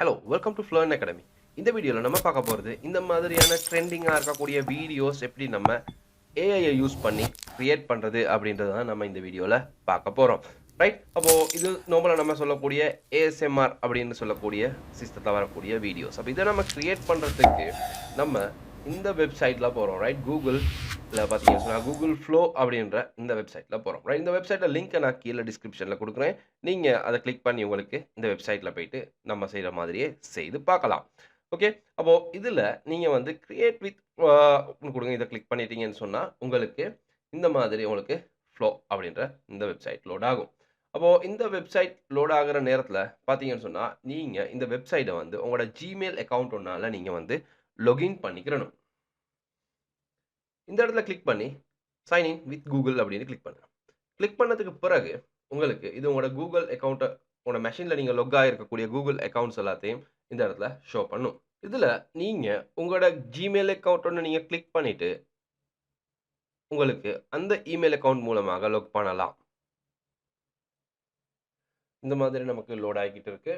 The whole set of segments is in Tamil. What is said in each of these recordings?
Hello welcome to Flurn academy இந்த வீடியோவில் நம்ம பார்க்க போகிறது இந்த மாதிரியான ட்ரெண்டிங்காக இருக்கக்கூடிய வீடியோஸ் எப்படி நம்ம ஏஐயை யூஸ் பண்ணி க்ரியேட் பண்ணுறது அப்படின்றத தான் நம்ம இந்த வீடியோவில் பார்க்க போகிறோம் ரைட் அப்போது இது நார்மலாக நம்ம சொல்லக்கூடிய ஏஎஸ்எம்ஆர் அப்படின்னு சொல்லக்கூடிய சிஸ்டத்தில் வரக்கூடிய வீடியோஸ் அப்போ இதை நம்ம க்ரியேட் பண்ணுறதுக்கு நம்ம இந்த வெப்சைட்டில் போகிறோம் ரைட் கூகுள் இல்லை பார்த்தீங்கன்னு சொன்னால் கூகுள் ஃப்ளோ அப்படின்ற இந்த வெப்சைட்டில் போகிறோம் ரைட் இந்த வெப்சைட்டில் லிங்க்கை நான் கீழே டிஸ்கிரிப்ஷனில் கொடுக்குறேன். நீங்கள் அதை கிளிக் பண்ணி உங்களுக்கு இந்த வெப்சைட்டில் போயிட்டு நம்ம செய்கிற மாதிரியே செய்து பார்க்கலாம். ஓகே அப்போது இதில் நீங்கள் வந்து க்ரியேட் வித் கொடுங்க. இதை கிளிக் பண்ணிட்டீங்கன்னு சொன்னால் உங்களுக்கு இந்த மாதிரி உங்களுக்கு ஃப்ளோ அப்படின்ற இந்த வெப்சைட் லோட் ஆகும். அப்போது இந்த வெப்சைட் லோட் ஆகிற நேரத்தில் பார்த்தீங்கன்னு சொன்னால் நீங்கள் இந்த வெப்சைட்டை வந்து உங்களோட ஜிமெயில் அக்கௌண்ட் ஒன்றால் நீங்கள் வந்து லொகின் பண்ணிக்கிறணும். இந்த இடத்துல கிளிக் பண்ணி சைன்இன் வித் கூகுள் அப்படின்னு கிளிக் பண்ணுங்க. கிளிக் பண்ணதுக்கு பிறகு உங்களுக்கு இது உங்களோட கூகுள் அக்கௌண்ட்டை உங்களோட மெஷினில் நீங்கள் லொக் ஆகிருக்கக்கூடிய கூகுள் அக்கௌண்ட்ஸ் எல்லாத்தையும் இந்த இடத்துல ஷோ பண்ணும். இதில் நீங்கள் உங்களோட ஜிமெயில் அக்கௌண்ட் ஒன்று நீங்கள் கிளிக் பண்ணிவிட்டு உங்களுக்கு அந்த இமெயில் அக்கௌண்ட் மூலமாக லொக் பண்ணலாம். இந்த மாதிரி நமக்கு லோட் ஆகிக்கிட்டு இருக்கு.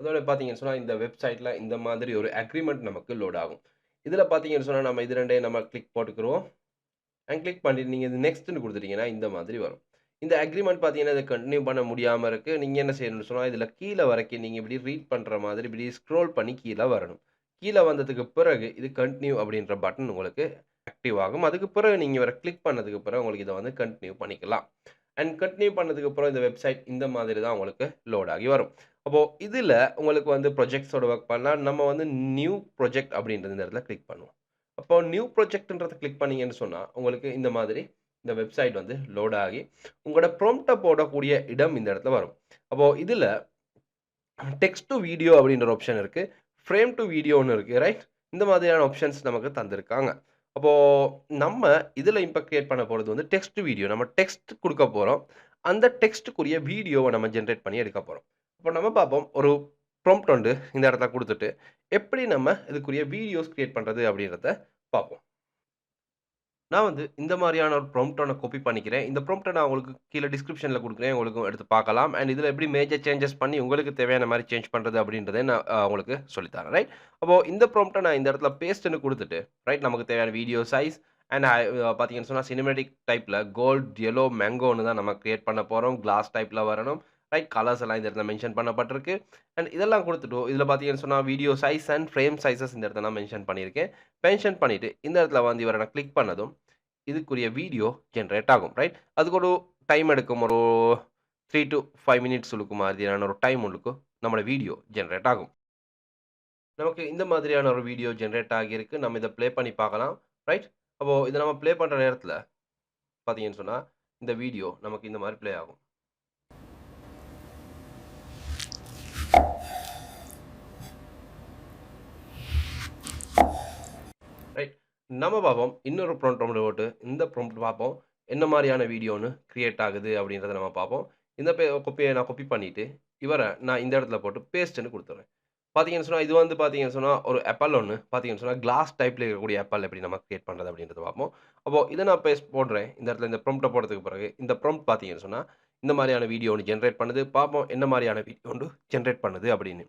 அதோட பார்த்தீங்கன்னு சொன்னால் இந்த வெப்சைட்டில் இந்த மாதிரி ஒரு அக்ரிமெண்ட் நமக்கு லோட் ஆகும். இதில் பார்த்தீங்கன்னு சொன்னால் நம்ம இது ரெண்டையும் நம்ம கிளிக் போட்டுக்கிறோம் அண்ட் கிளிக் பண்ணிட்டு நீங்கள் இது நெக்ஸ்ட்னு கொடுத்துட்டீங்கன்னா இந்த மாதிரி வரும். இந்த அக்ரிமெண்ட் பார்த்தீங்கன்னா இதை கண்டினியூ பண்ண முடியாமல் இருக்குது நீங்கள் என்ன செய்யணும்னு சொன்னால் இதில் கீழே வரைக்கும் நீங்கள் இப்படி ரீட் பண்ணுற மாதிரி இப்படி ஸ்க்ரோல் பண்ணி கீழே வரணும். கீழே வந்ததுக்கு பிறகு இது கண்டினியூ அப்படின்ற பட்டன் உங்களுக்கு ஆக்டிவ் ஆகும். அதுக்கு பிறகு நீங்கள் வர கிளிக் பண்ணதுக்கு பிறகு உங்களுக்கு இதை வந்து கண்டினியூ பண்ணிக்கலாம். அண்ட் கண்டினியூ பண்ணதுக்கு அப்புறம் இந்த வெப்சைட் இந்த மாதிரி தான் உங்களுக்கு லோட் ஆகி வரும். அப்போது இதில் உங்களுக்கு வந்து ப்ரொஜெக்ட்ஸோட ஒர்க் பண்ணால் நம்ம வந்து நியூ ப்ரொஜெக்ட் அப்படின்றது இந்த இடத்துல கிளிக் பண்ணுவோம். அப்போ நியூ ப்ரொஜெக்ட்ன்றதை கிளிக் பண்ணீங்கன்னு சொன்னால் உங்களுக்கு இந்த மாதிரி இந்த வெப்சைட் வந்து லோட் ஆகி உங்களோட ப்ரொம்ப்டை போடக்கூடிய இடம் இந்த இடத்துல வரும். அப்போது இதில் டெக்ஸ்ட் டு வீடியோ அப்படின்ற ஆப்ஷன் இருக்குது ஃப்ரேம் டு வீடியோன்னு இருக்குது ரைட் இந்த மாதிரியான ஆப்ஷன்ஸ் நமக்கு தந்திருக்காங்க. அப்போது நம்ம இதில் இப்போ கிரியேட் பண்ண போகிறது வந்து டெக்ஸ்ட் வீடியோ நம்ம டெக்ஸ்ட் கொடுக்க போகிறோம் அந்த டெக்ஸ்ட்டுக்குரிய வீடியோவை நம்ம ஜென்ரேட் பண்ணி எடுக்க போகிறோம் இப்போ நம்ம பார்ப்போம் ஒரு ப்ரொம்ப்ட் வந்து இந்த இடத்துல கொடுத்துட்டு. எப்படி நம்ம இதுக்குரிய வீடியோஸ் க்ரியேட் பண்ணுறது அப்படின்றத பார்ப்போம் நான் வந்து இந்த மாதிரியான ஒரு ப்ராம்ப்டை நான் காப்பி பண்ணிக்கிறேன். இந்த ப்ரொம்ப்டை நான் உங்களுக்கு கீழே டிஸ்கிரிப்ஷனில் கொடுக்குறேன். உங்களுக்கு எடுத்து பார்க்கலாம். அண்ட் இதில் எப்படி மேஜர் சேஞ்சஸ் பண்ணி உங்களுக்கு தேவையான மாதிரி சேஞ்ச் பண்ணுறது அப்படின்றத நான் உங்களுக்கு சொல்லித்தரேன். ரைட் அப்போது இந்த ப்ரொம்ப்டை நான் இந்த இடத்துல பேஸ்ட்டுன்னு கொடுத்துட்டு ரைட் நமக்கு தேவையான வீடியோ சைஸ் அண்ட் பார்த்தீங்கன்னு சொன்னால் சினிமேட்டிக் டைப்பில் கோல்ட் எல்லோ மேங்கோன்னு தான் நம்ம க்ரியேட் பண்ண போகிறோம் கிளாஸ் டைப்பில் வரணும். ரைட் கலர்ஸ் எல்லாம் இந்த இடத்துல மென்ஷன் பண்ணப்பட்டிருக்கு. அண்ட் இதெல்லாம் கொடுத்துட்டு இதில் பார்த்தீங்கன்னு சொன்னால் video size and frame sizes இந்த இடத்துல நான் மென்ஷன் பண்ணியிருக்கேன். மென்ஷன் பண்ணிவிட்டு இந்த இடத்துல வந்து இவரை நான் கிளிக் பண்ணதும் இதுக்குரிய வீடியோ ஜென்ரேட் ஆகும் ரைட் அதுக்கு ஒரு டைம் எடுக்கும் ஒரு த்ரீ டு ஃபைவ் மினிட்ஸ் இருக்கும் மாதிரியான ஒரு டைம் உங்களுக்கு நம்மளோட வீடியோ ஜென்ரேட் ஆகும். நமக்கு இந்த மாதிரியான ஒரு வீடியோ ஜென்ரேட் ஆகியிருக்கு. நம்ம இதை ப்ளே பண்ணி பார்க்கலாம் ரைட் அப்போது இதை நம்ம ப்ளே பண்ணுற நேரத்தில் பார்த்தீங்கன்னு சொன்னால் இந்த வீடியோ நமக்கு இந்த மாதிரி ப்ளே ஆகும். நம்ம பார்ப்போம் இன்னொரு ப்ராம்ப்ட் போட்டு இந்த ப்ரொம்ட் பார்ப்போம் என்ன மாதிரியான வீடியோன்னு க்ரியேட் ஆகுது அப்படின்றத நம்ம பார்ப்போம் இந்த பே கொப்பியை நான் கொப்பி பண்ணிவிட்டு இவரை நான் இந்த இடத்துல போட்டு பேஸ்ட்டுன்னு கொடுத்துட்றேன் பார்த்தீங்கன்னு சொன்னால் இது வந்து பார்த்தீங்கன்னு சொன்னால் ஒரு ஆப்பல் ஒன்று பார்த்தீங்கன்னு சொன்னால் கிளாஸ் டைப்பில் இருக்கக்கூடிய ஆப்பல் எப்படி நம்ம க்ரியேட் பண்ணுறது அப்படின்றத பார்ப்போம் அப்போது இதை நான் பேஸ்ட் போடுறேன். இந்த இடத்துல இந்த ப்ராம்ப்டை போடுறதுக்கு பிறகு இந்த ப்ராம்ப்ட் பார்த்தீங்கன்னு சொன்னால் இந்த மாதிரியான வீடியோ ஒன்று ஜென்ரேட் பண்ணுது. பார்ப்போம் என்ன மாதிரியான வீடியோ ஒன்று ஜென்ரேட் பண்ணுது அப்படின்னு.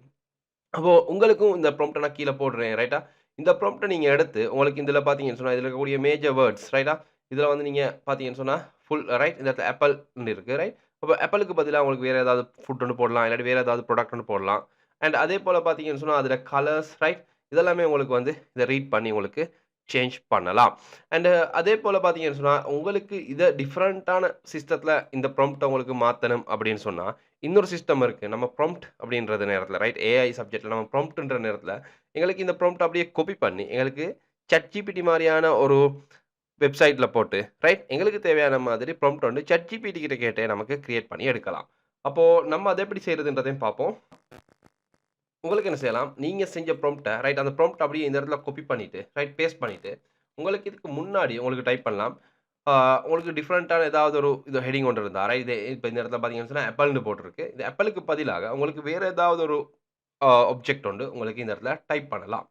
அப்போது உங்களுக்கும் இந்த ப்ரொம்ட்டை நான் கீழே போடுறேன் ரைட்டாக இந்த ப்ராம்ப்டை நீங்கள் எடுத்து உங்களுக்கு இதில் பார்த்தீங்கன்னு சொன்னால் இதில் இருக்கக்கூடிய மேஜர் வேர்ட்ஸ் ரைட்டா இதில் வந்து நீங்கள் பார்த்தீங்கன்னு சொன்னால் ஃபுல் ரைட் இந்த இடத்துல ஆப்பிள்னு இருக்குது ரைட் அப்போ ஆப்பிளுக்கு பதிலாக உங்களுக்கு வேறு ஏதாவது ஃபுட் ஒன்று போடலாம் இல்லாட்டி வேறு ஏதாவது ப்ராடக்ட் ஒன்று போடலாம். அண்ட் அதே போல் பார்த்தீங்கன்னு சொன்னால் அதில் கலர்ஸ் ரைட் இதெல்லாமே உங்களுக்கு வந்து இதை ரீட் பண்ணி உங்களுக்கு சேஞ்ச் பண்ணலாம். அண்டு அதே போல் பார்த்தீங்கன்னு சொன்னால் உங்களுக்கு இதை டிஃப்ரெண்ட்டான சிஸ்டத்தில் இந்த ப்ராம்ப்டை உங்களுக்கு மாற்றணும் அப்படின்னு சொன்னால் இன்னொரு சிஸ்டம் இருக்குது நம்ம ப்ராம்ப்ட் அப்படின்றது நேரத்தில் ரைட் ஏஐ சப்ஜெக்டில் நம்ம ப்ராம்ப்ட்ன்ற நேரத்தில் எங்களுக்கு இந்த ப்ராம்ப்ட் அப்படியே காப்பி பண்ணி எங்களுக்கு சட்ஜிபிடி மாதிரியான ஒரு வெப்சைட்டில் போட்டு ரைட் எங்களுக்கு தேவையான மாதிரி ப்ரொம்ட் வந்து சட்ஜிபிடி கிட்ட கேட்டே நமக்கு கிரியேட் பண்ணி எடுக்கலாம். அப்போது நம்ம அதை எப்படி செய்கிறதுன்றதையும் பார்ப்போம். உங்களுக்கு என்ன செய்யலாம்? நீங்கள் செஞ்ச ப்ரொம்ட்டை ரைட் அந்த ப்ராம்ப்ட் அப்படியே இந்த இடத்துல காப்பி பண்ணிவிட்டு ரைட் பேஸ்ட் பண்ணிவிட்டு உங்களுக்கு இதுக்கு முன்னாடி உங்களுக்கு டைப் பண்ணலாம். உங்களுக்கு டிஃப்ரெண்ட்டான ஏதாவது ஒரு இது ஹெடிங் ஒன்று இருந்தா ரைட் இது இப்போ இந்த இடத்துல பார்த்தீங்கன்னு சொன்னால் ஆப்பிள்னு போட்டிருக்கு. இந்த ஆப்பிளுக்கு பதிலாக உங்களுக்கு வேறு ஏதாவது ஒரு ஆப்ஜெக்ட் உண்டு உங்களுக்கு இந்த இடத்துல டைப் பண்ணலாம்.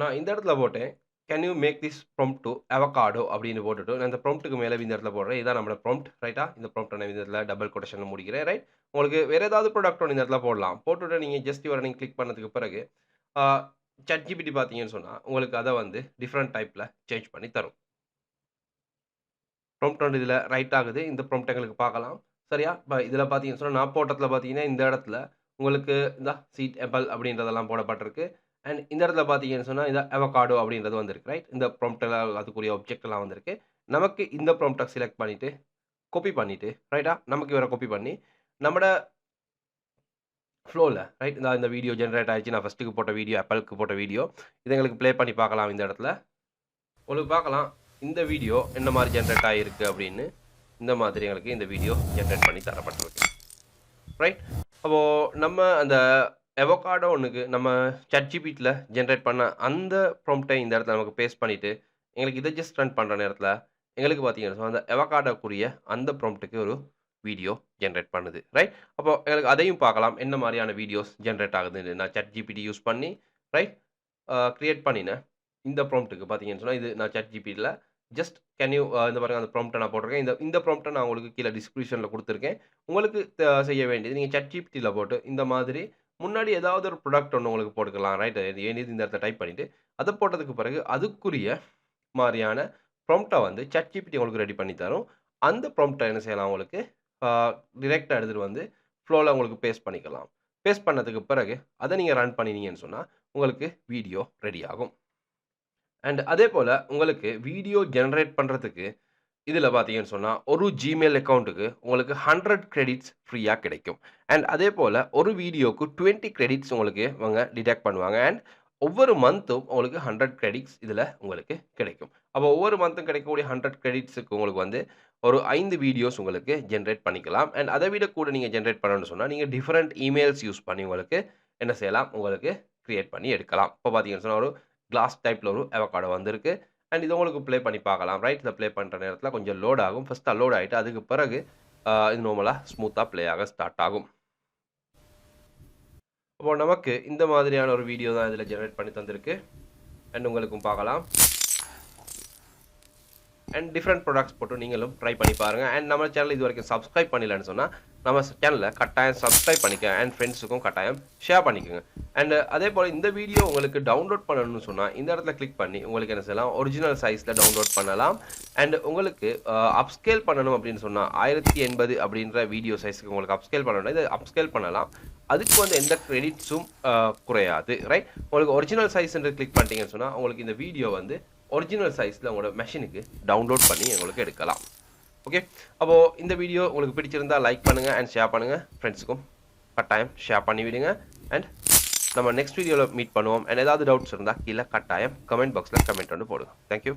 நான் இந்த இடத்துல போட்டேன். Can you make this prompt to avocado அப்படின்னு போட்டுட்டு நான் இந்த ப்ராம்ப்ட்டுக்கு மேலே இந்த இடத்துல போடுறேன். இதான் நம்மளோட ப்ராம்ப்ட் ரைட்டா இந்த ப்ராம்ப்ட்டை நான் இந்த இடத்துல டபுள் கொட்டேஷனில் முடிக்கிறேன் ரைட் உங்களுக்கு வேறு ஏதாவது ப்ராடக்ட் ஒன்று இந்த இடத்துல போடலாம். போட்டுவிட்டு நீங்கள் ஜஸ்ட் இவரை நீங்கள் கிளிக் பண்ணதுக்கு பிறகு சட்ஜிபிடி பார்த்தீங்கன்னு சொன்னால் உங்களுக்கு அதை வந்து டிஃப்ரெண்ட் டைப்பில் சேஞ்ச் பண்ணி தரும். ப்ராம்ப்ட் இதில் ரைட் ஆகுது. இந்த ப்ரொம்ப்ட் எங்களுக்கு பார்க்கலாம். சரியா? இப்போ இதில் பார்த்தீங்கன்னு சொன்னால் நான் போட்டத்தில் பார்த்தீங்கன்னா இந்த இடத்துல உங்களுக்கு இந்த சீட் எப்பல் அப்படின்றதெல்லாம் போடப்பட்டிருக்கு. அண்ட் இந்த இடத்துல பார்த்தீங்கன்னு சொன்னால் இந்த அவகாடோ அப்படின்றது வந்திருக்கு ரைட் இந்த ப்ராம்ப்டில் அதுக்குரிய ஒப்ஜெக்ட்லாம் வந்திருக்கு. நமக்கு இந்த ப்ரொம்ப்டை செலக்ட் பண்ணிவிட்டு காப்பி பண்ணிவிட்டு ரைட்டா நமக்கு இவரை காப்பி பண்ணி நம்மட ஃப்ளோவில் ரைட் இந்த இந்த வீடியோ ஜென்ரேட் ஆகிடுச்சு நான் ஃபஸ்ட்டுக்கு போட்ட வீடியோ ஆப்பிளுக்கு போட்ட வீடியோ இதை எங்களுக்கு ப்ளே பண்ணி பார்க்கலாம் இந்த இடத்துல. உங்களுக்கு பார்க்கலாம். இந்த வீடியோ என்ன மாதிரி ஜென்ரேட் ஆகிருக்கு அப்படின்னு இந்த மாதிரி எங்களுக்கு இந்த வீடியோ ஜென்ரேட் பண்ணி தரப்பட்டிருக்கு. ரைட் அப்போது நம்ம அந்த எவோகாடோ ஒன்றுக்கு நம்ம சட்ஜிபிட்டில் ஜென்ரேட் பண்ண அந்த ப்ரொம்ப்டை இந்த இடத்துல நமக்கு பேஸ்ட் பண்ணிவிட்டு எங்களுக்கு இதை ஜஸ்ட் ரன் பண்ணுற நேரத்தில் எங்களுக்கு பார்த்தீங்கன்னா அந்த எவகாடோக்குரிய அந்த ப்ராம்ப்ட்டுக்கு ஒரு வீடியோ ஜென்ரேட் பண்ணுது. ரைட் அப்போ எங்களுக்கு அதையும் பார்க்கலாம் என்ன மாதிரியான வீடியோஸ் ஜென்ரேட் ஆகுதுன்னு நான் சட் ஜிபிடி யூஸ் பண்ணி ரைட் க்ரியேட் பண்ணினேன் இந்த ப்ராம்ப்ட்டுக்கு பார்த்தீங்கன்னு சொன்னால் இது நான் சட் ஜிபிடியில் ஜஸ்ட் கேன் யூ இந்த பாருங்க அந்த ப்ராம்ப்ட்டை நான் போட்டிருக்கேன். இந்த இந்த ப்ராம்ப்ட்டை நான் உங்களுக்கு கீழே டிஸ்கிரிப்ஷனில் கொடுத்துருக்கேன். உங்களுக்கு செய்ய வேண்டியது நீங்கள் சட் ஜிபிடியில் போட்டு இந்த மாதிரி முன்னாடி ஏதாவது ஒரு ப்ராடக்ட் ஒன்று உங்களுக்கு போட்டுக்கலாம் ரைட் வேண்டியது இந்த இடத்த டைப் பண்ணிவிட்டு அதை போட்டதுக்கு பிறகு அதுக்குரிய மாதிரியான ப்ராம்ப்டை வந்து சட் ஜிபிடி உங்களுக்கு ரெடி பண்ணி தரும். அந்த ப்ராம்ப்டை என்ன செய்யலாம் உங்களுக்கு? டிரெக்டாக எடுத்துகிட்டு வந்து ஃப்ளோவில் உங்களுக்கு பேஸ்ட் பண்ணிக்கலாம். பேஸ்ட் பண்ணதுக்கு பிறகு அதை நீங்கள் ரன் பண்ணினீங்கன்னு சொன்னால் உங்களுக்கு வீடியோ ரெடி ஆகும். அண்ட் அதே போல் உங்களுக்கு வீடியோ ஜென்ரேட் பண்ணுறதுக்கு இதில் பார்த்தீங்கன்னு சொன்னால் ஒரு ஜிமெயில் அக்கௌண்ட்டுக்கு உங்களுக்கு ஹண்ட்ரட் கிரெடிட்ஸ் ஃப்ரீயாக கிடைக்கும். அண்ட் அதே போல் ஒரு வீடியோவுக்கு டுவெண்ட்டி கிரெடிட்ஸ் உங்களுக்கு அவங்க டிடெக்ட் பண்ணுவாங்க. அண்ட் ஒவ்வொரு மந்த்தும் உங்களுக்கு ஹண்ட்ரட் கிரெடிட்ஸ் இதில் உங்களுக்கு கிடைக்கும். அப்போ ஒவ்வொரு மந்த்தும் கிடைக்கக்கூடிய ஹண்ட்ரட் கிரெடிட்ஸுக்கு உங்களுக்கு வந்து ஒரு ஐந்து வீடியோஸ் உங்களுக்கு ஜென்ரேட் பண்ணிக்கலாம். அண்ட் அதை விட கூட நீங்கள் ஜென்ரேட் பண்ணணும்னு சொன்னால் நீங்கள் டிஃப்ரெண்ட் இமெயில்ஸ் யூஸ் பண்ணி உங்களுக்கு என்ன செய்யலாம்? உங்களுக்கு க்ரியேட் பண்ணி எடுக்கலாம். இப்போ பார்த்தீங்கன்னு சொன்னால் ஒரு கிளாஸ் டைப்பில் ஒரு அவகாடோ வந்திருக்கு. அண்ட் இது உங்களுக்கு ப்ளே பண்ணி பார்க்கலாம். ரைட் இதை ப்ளே பண்ணுற நேரத்தில் கொஞ்சம் லோட் ஆகும். ஃபஸ்ட்டாக லோட் ஆகிட்டு அதுக்கு பிறகு இது நார்மலாக ஸ்மூத்தாக ப்ளே ஆக ஸ்டார்ட் ஆகும். அப்போ நமக்கு இந்த மாதிரியான ஒரு வீடியோ தான் இதில் ஜெனரேட் பண்ணி தந்திருக்கு. அண்ட் உங்களுக்கும் பார்க்கலாம். அண்ட் டிஃப்ரெண்ட் ப்ராடக்ட்ஸ் போட்டு நீங்களும் ட்ரை பண்ணி பாருங்கள் அண்ட் நம்ம சேனல் இது வரைக்கும் சப்ஸ்கிரைப் பண்ணலன்னு சொன்னால் நம்ம சேனலில் கட்டாயம் சப்ஸ்கிரைப் பண்ணிக்க அண்ட் ஃப்ரெண்ட்ஸுக்கும் கட்டாயம் ஷேர் பண்ணிக்கோங்க. அண்ட் அதே போல் இந்த வீடியோ உங்களுக்கு டவுன்லோட் பண்ணணும்னு சொன்னால் இந்த இடத்துல கிளிக் பண்ணி உங்களுக்கு என்ன செய்யலாம்? ஒரிஜினல் சைஸில் டவுன்லோட் பண்ணலாம். அண்ட் உங்களுக்கு அப்ஸ்கேல் பண்ணணும் அப்படின்னு சொன்னால் ஆயிரத்தி எண்பது அப்படின்ற வீடியோ சைஸுக்கு உங்களுக்கு அப்ஸ்கேல் பண்ணணும் இதை அப்ஸ்கேல் பண்ணலாம். அதுக்கு வந்து எந்த கிரெடிட்ஸும் குறையாது ரைட் உங்களுக்கு ஒரிஜினல் சைஸ் கிளிக் பண்ணிட்டீங்கன்னு சொன்னால் உங்களுக்கு இந்த வீடியோ வந்து ஒரிஜினல் சைஸில் உங்களோட மெஷினுக்கு டவுன்லோட் பண்ணி உங்களுக்கு எடுக்கலாம். ஓகே அப்போது இந்த வீடியோ உங்களுக்கு பிடிச்சிருந்தா லைக் பண்ணுங்கள் அண்ட் ஷேர் பண்ணுங்கள் ஃப்ரெண்ட்ஸுக்கும் கட்டாயம் ஷேர் பண்ணி விடுங்க. அண்ட் நம்ம நெக்ஸ்ட் வீடியோவில் மீட் பண்ணுவோம். அண்ட் ஏதாவது டவுட்ஸ் இருந்தால் கீழே கட்டாயம் கமெண்ட் பாக்ஸில் கமெண்ட் வந்து போடுங்க. தேங்க்யூ